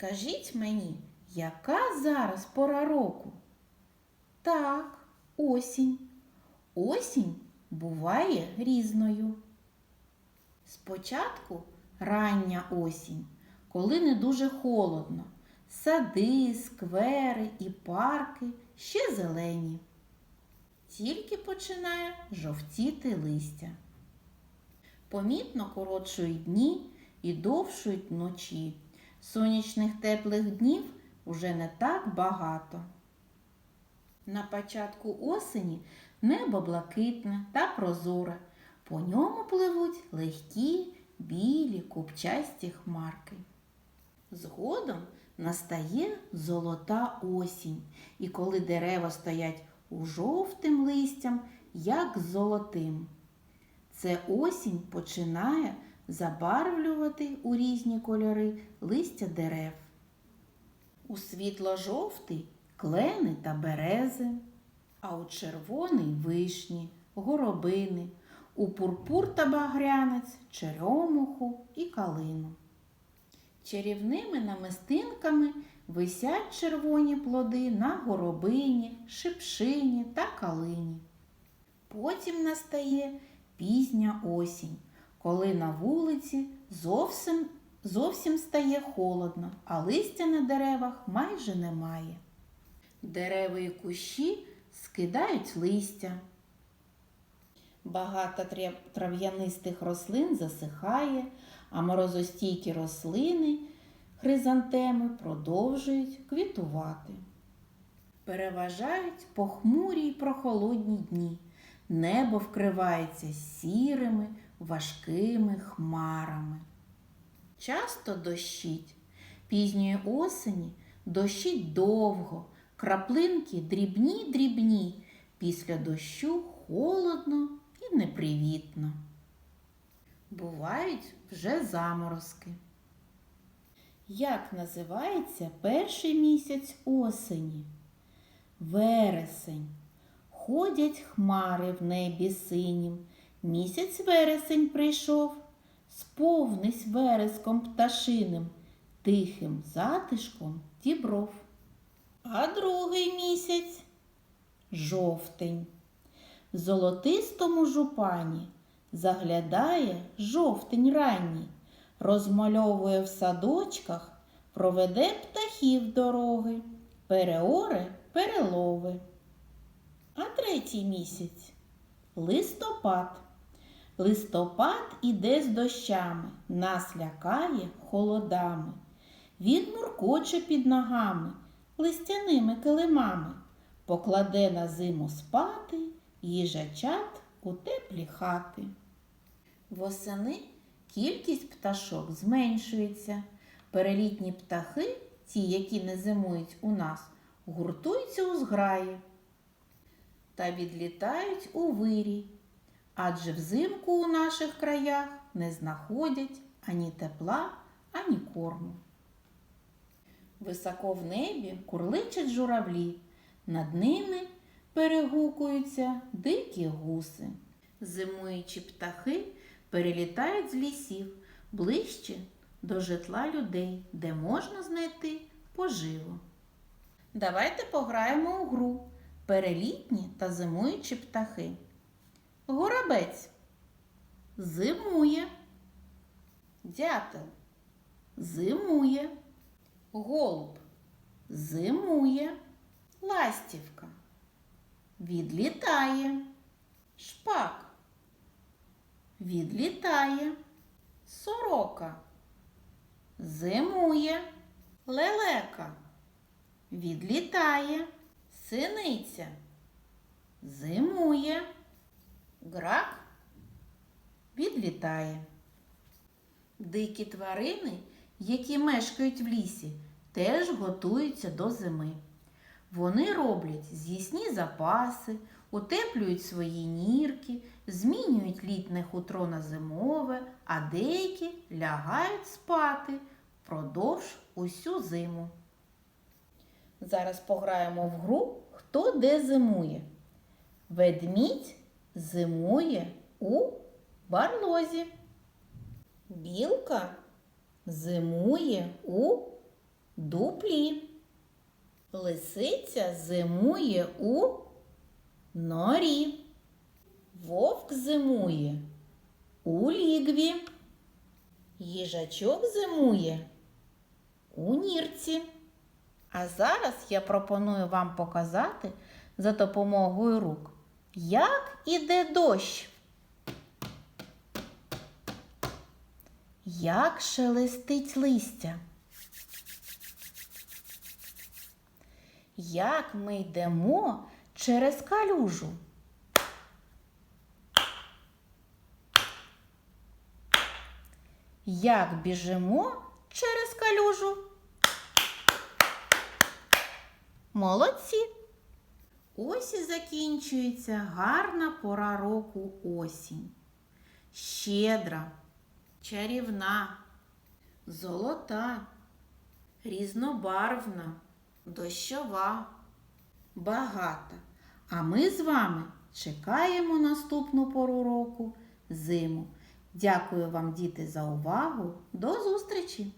Скажіть мені, яка зараз пора року? Так, осінь. Осінь буває різною. Спочатку рання осінь, коли не дуже холодно. Сади, сквери і парки ще зелені. Тільки починає жовтіти листя. Помітно коротшують дні і довшують ночі. Сонячних теплих днів уже не так багато. На початку осені небо блакитне та прозоре. По ньому пливуть легкі, білі, купчасті хмарки. Згодом настає золота осінь, і коли дерева стоять у жовтим листям, як золотим. Це осінь починає забарвлювати у різні кольори листя дерев. У світло-жовтий клени та берези, а у червоний вишні, горобини, у пурпур та багрянець, черемуху і калину. Чарівними намистинками висять червоні плоди на горобині, шипшині та калині. Потім настає пізня осінь, коли на вулиці зовсім, зовсім стає холодно, а листя на деревах майже немає. Дерева і кущі скидають листя. Багато трав'янистих рослин засихає, а морозостійкі рослини, хризантеми продовжують квітувати. Переважають похмурі й прохолодні дні. Небо вкривається сірими, важкими хмарами. Часто дощить. Пізньої осені дощить довго, краплинки дрібні-дрібні. Після дощу холодно і непривітно. Бувають вже заморозки. Як називається перший місяць осені? Вересень. Ходять хмари в небі синім. Місяць вересень прийшов, сповнись вереском пташиним, тихим затишком дібров. А другий місяць жовтень. В золотистому жупані заглядає жовтень ранній, розмальовує в садочках, проведе птахів дороги, переоре перелови. А третій місяць листопад. Листопад іде з дощами, нас лякає холодами. Він муркоче під ногами, листяними килимами, покладе на зиму спати їжачат у теплі хати. Восени кількість пташок зменшується. Перелітні птахи, ті, які не зимують у нас, гуртуються у зграї та відлітають у вирій, адже взимку у наших краях не знаходять ані тепла, ані корму. Високо в небі курличать журавлі, над ними перегукуються дикі гуси. Зимуючі птахи перелітають з лісів ближче до житла людей, де можна знайти поживу. Давайте пограємо у гру перелітні та зимуючі птахи. Горобець зимує. Дятел зимує. Голуб зимує. Ластівка відлітає. Шпак відлітає. Сорока зимує. Лелека відлітає. Синиця зимує. Грак відлітає. Дикі тварини, які мешкають в лісі, теж готуються до зими. Вони роблять з'їсні запаси, утеплюють свої нірки, змінюють літне хутро на зимове, а деякі лягають спати впродовж усю зиму. Зараз пограємо в гру Хто де зимує. Ведмідь зимує у барлозі. Білка зимує у дуплі. Лисиця зимує у норі. Вовк зимує у лігві. Їжачок зимує у нірці. А зараз я пропоную вам показати за допомогою рук, як іде дощ. Як шелестить листя. Як ми йдемо через калюжу. Як біжимо через калюжу. Молодці! Ось і закінчується гарна пора року осінь. Щедра, чарівна, золота, різнобарвна, дощова, багата. А ми з вами чекаємо наступну пору року зиму. Дякую вам, діти, за увагу. До зустрічі!